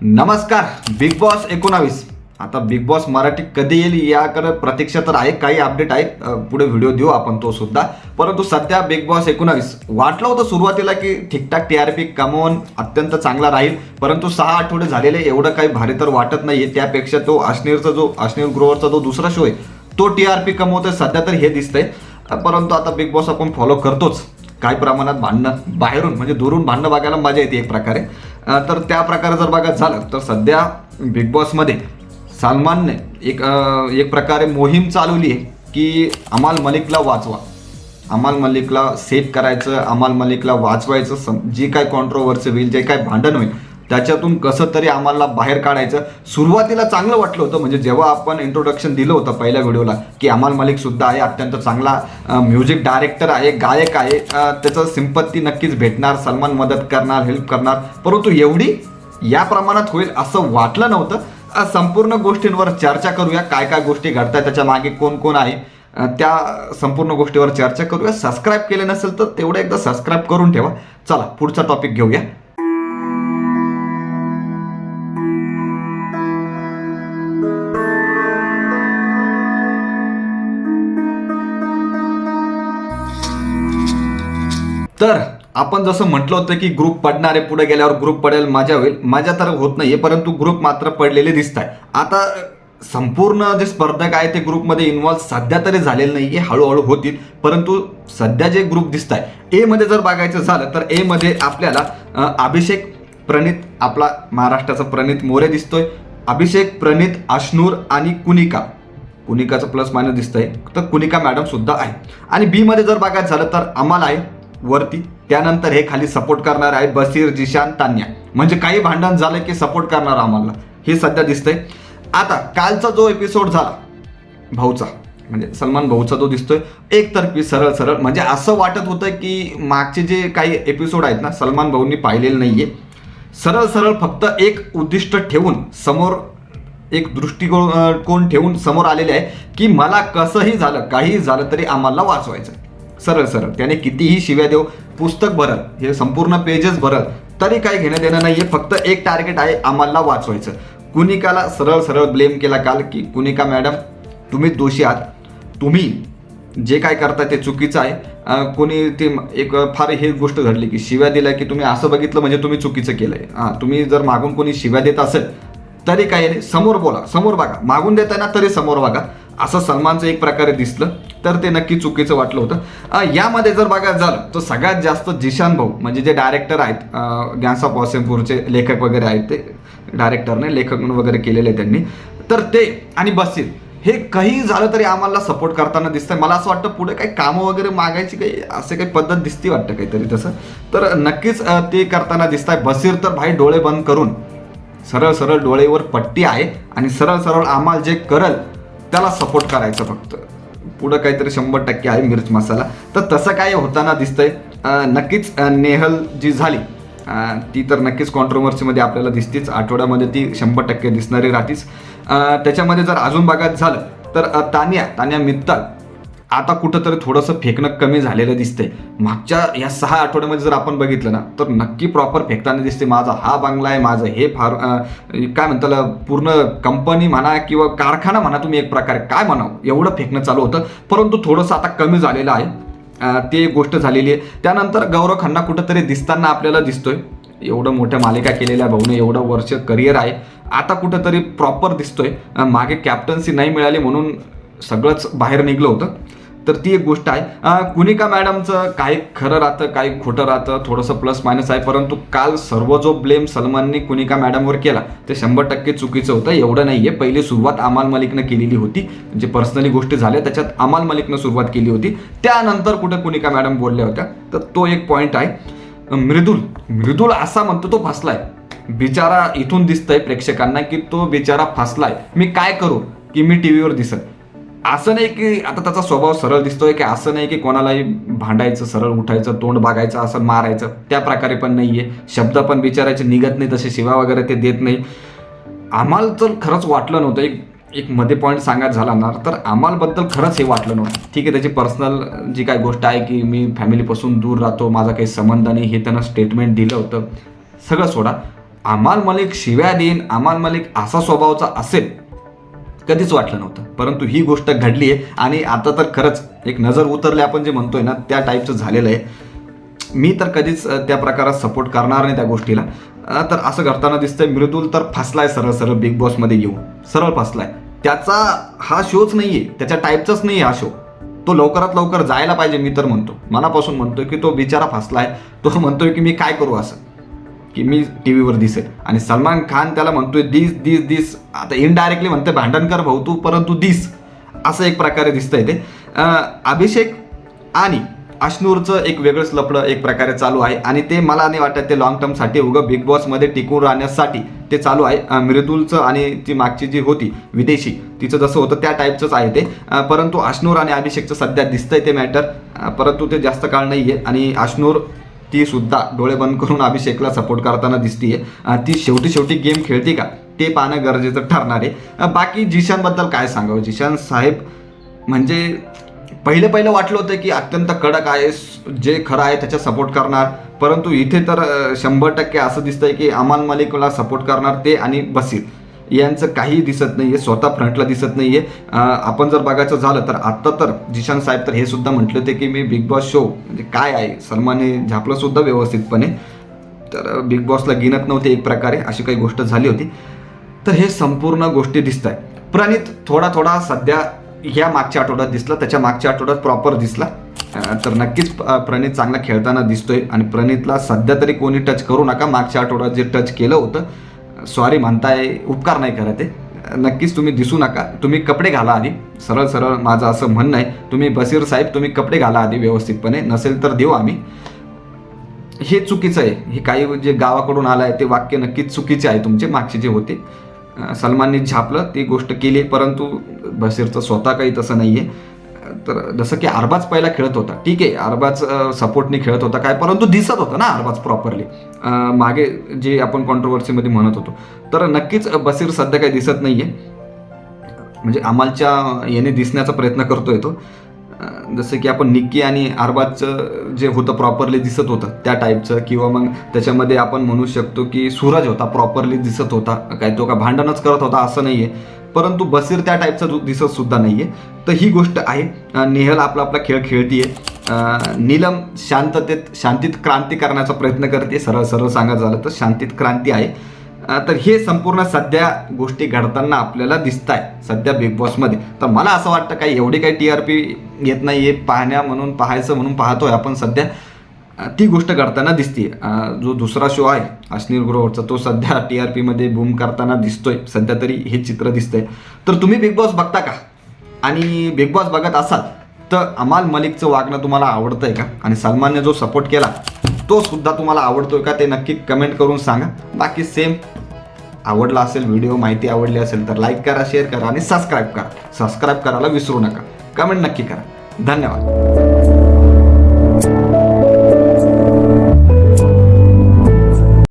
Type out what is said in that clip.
नमस्कार big boss एकोणावीस. आता बिग बॉस मराठी कधी येईल याकडे प्रतीक्षा तर आहे काही अपडेट आहेत. पुढे व्हिडिओ देऊ आपण तो सुद्धा. परंतु सध्या बिग बॉस एकोणावीस. वाटलं होतं सुरुवातीला की ठीकठाक टी आर पी कमवून अत्यंत चांगला राहील. परंतु सहा आठवडे झालेले एवढं काही भारी तर वाटत नाही आहे त्यापेक्षा तो अश्नीरचा जो अश्नीर ग्रोवरचा जो दुसरा शो आहे तो टी आर पी कमवतोय. सध्या तर हे दिसतंय. परंतु आता बिग बॉस आपण फॉलो करतोच. काही प्रमाणात भांडणं बाहेरून म्हणजे दुरून भांडणं बघायला मजा येते एक प्रकारे. तर त्या प्रकारे जर बघत झालं तर सध्या बिग बॉसमध्ये सलमानने एक एक प्रकारे मोहीम चालवली आहे की अमाल मलिकला वाचवा. अमाल मलिकला सेफ करायचं अमाल मलिकला वाचवायचं सम जी काय कॉन्ट्रोवर्सी होईल जे काय भांडण होईल त्याच्यातून कसं तरी आम्हाला बाहेर काढायचं. सुरुवातीला चांगलं वाटलं होतं म्हणजे जेव्हा आपण इंट्रोडक्शन दिलं होतं पहिल्या व्हिडिओला की अमाल मलिक सुद्धा आहे अत्यंत चांगला म्युझिक डायरेक्टर आहे गायक आहे त्याचं सिंपत्ती नक्कीच भेटणार सलमान मदत करणार हेल्प करणार. परंतु एवढी या प्रमाणात होईल असं वाटलं नव्हतं. संपूर्ण गोष्टींवर चर्चा करूया काय काय गोष्टी घडताय त्याच्यामागे कोण कोण आहे. त्या संपूर्ण गोष्टीवर चर्चा करूया. सबस्क्राईब केले नसेल तर तेवढं एकदा सबस्क्राईब करून ठेवा. चला पुढचा टॉपिक घेऊया. तर आपण जसं म्हटलं होतं की ग्रुप पडणार आहे पुढे गेल्यावर ग्रुप पडेल मजा होईल मजा तर होत नाही आहे परंतु ग्रुप मात्र पडलेले दिसत आहे आता संपूर्ण जे स्पर्धक आहे ते ग्रुपमध्ये इन्व्हॉल्व सध्या तरी झालेलं नाही आहे हळूहळू होतील. परंतु सध्या जे ग्रुप दिसत आहे एमध्ये जर बघायचं झालं तर एमध्ये आपल्याला अभिषेक प्रणित आपला महाराष्ट्राचा प्रणित मोरे दिसतोय. अभिषेक प्रणित अश्नूर आणि कुनिका. कुनिकाचं प्लस मायनस दिसतंय. तर कुनिका मॅडम सुद्धा आहे. आणि बीमध्ये जर बघायचं झालं तर अमाल आहे वरती. त्यानंतर हे खाली सपोर्ट करणार आहे बसीर जिशान तान्या. म्हणजे काही भांडण झालं की सपोर्ट करणार आम्हाला. हे सध्या दिसतंय. आता कालचा जो एपिसोड झाला भाऊचा म्हणजे सलमान भाऊचा जो दिसतोय एकतर्फी सरळ सरळ म्हणजे असं वाटत होतं की मागचे जे काही एपिसोड आहेत ना सलमान भाऊंनी पाहिलेले नाहीये. सरळ सरळ फक्त एक उद्दिष्ट ठेवून समोर एक दृष्टिकोन कोण ठेवून समोर आलेले आहे की मला कसंही झालं काहीही झालं तरी आम्हाला वाचवायचं सरळ सरळ. त्याने कितीही शिव्या देऊ पुस्तक भरत हे संपूर्ण पेजेस भरत तरी काही घेणं देणं नाही आहे फक्त एक टार्गेट आहे आम्हाला वाचवायचं. कुनिकाला सरळ सरळ ब्लेम केला काल की कुनिका मॅडम तुम्ही दोषी आहात. तुम्ही जे काय करताय ते चुकीचं आहे. कोणी ते एक फार हे गोष्ट घडली की शिव्या दिल्या की तुम्ही असं बघितलं म्हणजे तुम्ही चुकीचं केलं आहे हां तुम्ही जर मागून कोणी शिव्या देत असेल तरी काही नाही. समोर बोला समोर बघा. मागून देताना तरी समोर बघा. असं सलमानचं एक प्रकारे दिसलं. तर ते नक्की चुकीचं वाटलं होतं. यामध्ये जर बघायचं झालं तर सगळ्यात जास्त जिशान भाऊ म्हणजे जे डायरेक्टर आहेत गॅन्स ऑफ वॉसेमपूरचे लेखक वगैरे आहेत ते डायरेक्टरने लेखक वगैरे केलेले त्यांनी. तर ते आणि बसीर हे काही झालं तरी आम्हाला सपोर्ट करताना दिसतंय. मला असं वाटतं पुढे काही कामं वगैरे मागायची काही असे काही पद्धत दिसती वाटतं काहीतरी तसं. तर नक्कीच ते करताना दिसत आहे बसीर तर भाई डोळे बंद करून सरळ सरळ डोळेवर पट्टी आहे आणि सरळ सरळ आम्हाला जे करल त्याला सपोर्ट करायचं फक्त. पुढं काहीतरी शंभर टक्के आहे मिर्च मसाला. तर तसं काय होताना दिसतंय. नक्कीच नेहल जी झाली ती तर नक्कीच कॉन्ट्रोवर्सीमध्ये आपल्याला दिसतीच. आठवड्यामध्ये ती शंभर टक्के दिसणारी राहतीच. त्याच्यामध्ये जर अजून बघायचं झालं तर तानिया तान्या तान्या मित्तल. आता कुठंतरी थोडंसं फेकणं कमी झालेलं दिसतंय. मागच्या या सहा आठवड्यामध्ये जर आपण बघितलं ना तर नक्की प्रॉपर फेकताना दिसते माझा हा बंगला आहे माझं हे फार काय म्हणताला पूर्ण कंपनी म्हणा किंवा कारखाना म्हणा तुम्ही एक प्रकारे काय म्हणावं? एवढं फेकणं चालू होतं. परंतु थोडंसं आता कमी झालेलं आहे. ते गोष्ट झालेली आहे. त्यानंतर गौरव खन्ना कुठंतरी दिसताना आपल्याला दिसतोय. एवढं मोठ्या मालिका केलेल्या भाऊने एवढं वर्ष करिअर आहे. आता कुठंतरी प्रॉपर दिसतोय. मागे कॅप्टन्सी नाही मिळाली म्हणून सगळंच बाहेर निघलं होतं. तर ती एक गोष्ट आहे. कुणिका कुनिका मॅडमचं काही खरं राहतं काही खोटं राहतं थोडंसं प्लस मायनस आहे परंतु काल सर्व जो ब्लेम सलमानने कुनिका मॅडमवर केला ते शंभर टक्के चुकीचं होतं. एवढं नाही आहे पहिली सुरुवात अमाल मलिकनं केलेली होती. म्हणजे पर्सनली गोष्टी झाल्या त्याच्यात अमाल मलिकनं सुरुवात केली होती. त्यानंतर कुठे कुनिका मॅडम बोलल्या होत्या. तर तो एक पॉईंट आहे. मृदुल. मृदुल असा म्हणतो तो फसलाय. बिचारा इथून दिसतंय प्रेक्षकांना की तो बिचारा फसलाय. मी काय करू? की मी टीव्हीवर दिसत. असं नाही की आता त्याचा स्वभाव सरळ दिसतोय की असं नाही की कोणालाही भांडायचं सरळ उठायचं तोंड बागायचं असं मारायचं. त्या प्रकारे पण नाही आहे शब्द पण विचारायचे निघत नाही तसे शिवा वगैरे ते देत नाही. आम्हाला तर खरंच वाटलं नव्हतं. एक एक मध्ये पॉईंट सांगायचं झाला ना तर आम्हालाबद्दल खरंच हे वाटलं नव्हतं. ठीक आहे त्याची पर्सनल जी काय गोष्ट आहे की मी फॅमिलीपासून दूर राहतो माझा काही संबंध नाही हे त्यांना स्टेटमेंट दिलं होतं. सगळं सोडा. आम्हाला मलिक शिव्या देईन आम्हाला मलिक असा स्वभावाचा असेल कधीच वाटलं नव्हतं. परंतु ही गोष्ट घडली आहे आणि आता तर खरंच एक नजर उतरले आपण जे म्हणतोय ना त्या टाईपचं झालेलं आहे. मी तर कधीच त्या प्रकारात सपोर्ट करणार नाही त्या गोष्टीला. तर असं करताना दिसतंय मृदुल तर फसलाय सरळ सरळ बिग बॉसमध्ये येऊन. सरळ फसलाय. त्याचा हा शोच नाही आहे त्याच्या टाईपचाच नाही हा शो तो लवकरात लवकर जायला पाहिजे मी तर म्हणतो. मनापासून म्हणतोय की तो बिचारा फसलाय. तो म्हणतोय की मी काय करू असं. की मी टी व्हीवर दिसेल. आणि सलमान खान त्याला म्हणतोय दिस दिस दिस. आता इनडायरेक्टली म्हणतोय भांडणकर भाऊ तू परंतु दिस. असं एक प्रकारे दिसतंय ते. अभिषेक आणि अश्नूरचं एक वेगळंच लपडं एक प्रकारे चालू आहे. आणि ते मला नाही वाटत ते लॉंग टर्मसाठी उगं बिग बॉसमध्ये टिकून राहण्यासाठी ते चालू आहे. मृदुलचं आणि ती मागची जी होती विदेशी तिचं जसं होतं त्या टाईपचंच आहे ते. परंतु अश्नूर आणि अभिषेकचं सध्या दिसतंय ते मॅटर परंतु ते जास्त काळ नाही आहे आणि अश्नूर ती सुद्धा डोळे बंद करून अभिषेकला सपोर्ट करताना दिसतीये. ती शेवटी शेवटी गेम खेळते का? ते पाहणं गरजेचं ठरणार आहे. बाकी जिशानबद्दल काय सांगावं? जिशान साहेब म्हणजे पहिले पहिलं वाटलं होतं की अत्यंत कडक आहे जे खरं आहे त्याच्या सपोर्ट करणार. परंतु इथे तर शंभर टक्के असं दिसतंय की अमान मलिकला सपोर्ट करणार ते आणि बसील. यांचं काही दिसत नाही आहे स्वतः फ्रंटला दिसत नाही आहे आपण जर बघायचं झालं तर आत्ता तर जिशान साहेब तर हे सुद्धा म्हटले होते की मी बिग बॉस शो म्हणजे काय आहे? सलमानने झापलं सुद्धा व्यवस्थितपणे. तर बिग बॉसला गिनत नव्हते एक प्रकारे अशी काही गोष्ट झाली होती. तर हे संपूर्ण गोष्टी दिसत आहे प्रणित थोडा थोडा सध्या ह्या मागच्या आठवड्यात दिसला त्याच्या मागच्या आठवड्यात प्रॉपर दिसला. तर नक्कीच प्रणित चांगला खेळताना दिसतोय. आणि प्रणितला सध्या तरी कोणी टच करू नका. मागच्या आठवड्यात जे टच केलं होतं सॉरी म्हणताय उपकार नाही करत आहे. नक्कीच तुम्ही दिसू नका. तुम्ही कपडे घाला आधी. सरळ सरळ माझं असं म्हणणं आहे. तुम्ही बसीर साहेब तुम्ही कपडे घाला आधी व्यवस्थितपणे. नसेल तर देऊ आम्ही. हे चुकीचं आहे. हे काही जे गावाकडून आलं आहे ते वाक्य नक्कीच चुकीचे आहे. तुमचे मागचे जे होते. सलमानने छापलं झापलं ती गोष्ट केली परंतु बशीरचं स्वतः काही तसं नाही आहे तर जसं की अरबाज पहिला खेळत होता. ठीक आहे अरबाज सपोर्टने खेळत होता काय परंतु दिसत होता ना अरबाज प्रॉपरली मागे जे आपण कॉन्ट्रोवर्सीमध्ये म्हणत होतो. तर नक्कीच बसीर सध्या काही दिसत नाही आहे म्हणजे अमालच्या याने दिसण्याचा प्रयत्न करतोय तो. जसं की आपण निक्की आणि अरबाजचं जे होतं प्रॉपरली दिसत होतं त्या टाईपचं किंवा मग त्याच्यामध्ये आपण म्हणू शकतो की सूरज होता प्रॉपरली दिसत होता काय तो का भांडणच करत होता असं नाही आहे परंतु बसीर त्या टाईपचा जो दिसत सुद्धा नाही आहे तर ही गोष्ट आहे नेहल आपला आपला खेळ खेळतीये. नीलम शांततेत शांतीत क्रांती करण्याचा प्रयत्न करते सरळ सरळ सांगायचं झालं तर शांतीत क्रांती आहे. तर हे संपूर्ण सध्या गोष्टी घडताना आपल्याला दिसत आहे सध्या बिग बॉसमध्ये तर मला असं वाटतं काही एवढी काही टी आर पी येत नाही आहे पाहण्या म्हणून पाहायचं म्हणून पाहतोय आपण सध्या. ती गोष्ट घडताना दिसते जो दुसरा शो आहे अश्नील ग्रोवरचा तो सध्या टी आर पीमध्ये बूम करताना दिसतोय. सध्या तरी हे चित्र दिसतंय. तर तुम्ही बिग बॉस बघता का? आणि बिग बॉस बघत असाल तर अमाल मलिकचं वागणं तुम्हाला आवडतंय का? आणि सलमानने जो सपोर्ट केला तो सुद्धा तुम्हाला आवडतोय का ते नक्की कमेंट करून सांगा. बाकी सेम आवडला असेल व्हिडिओ माहिती आवडली असेल तर लाईक करा शेअर करा आणि सबस्क्राईब करा. सबस्क्राईब करायला विसरू नका. कमेंट नक्की करा. धन्यवाद.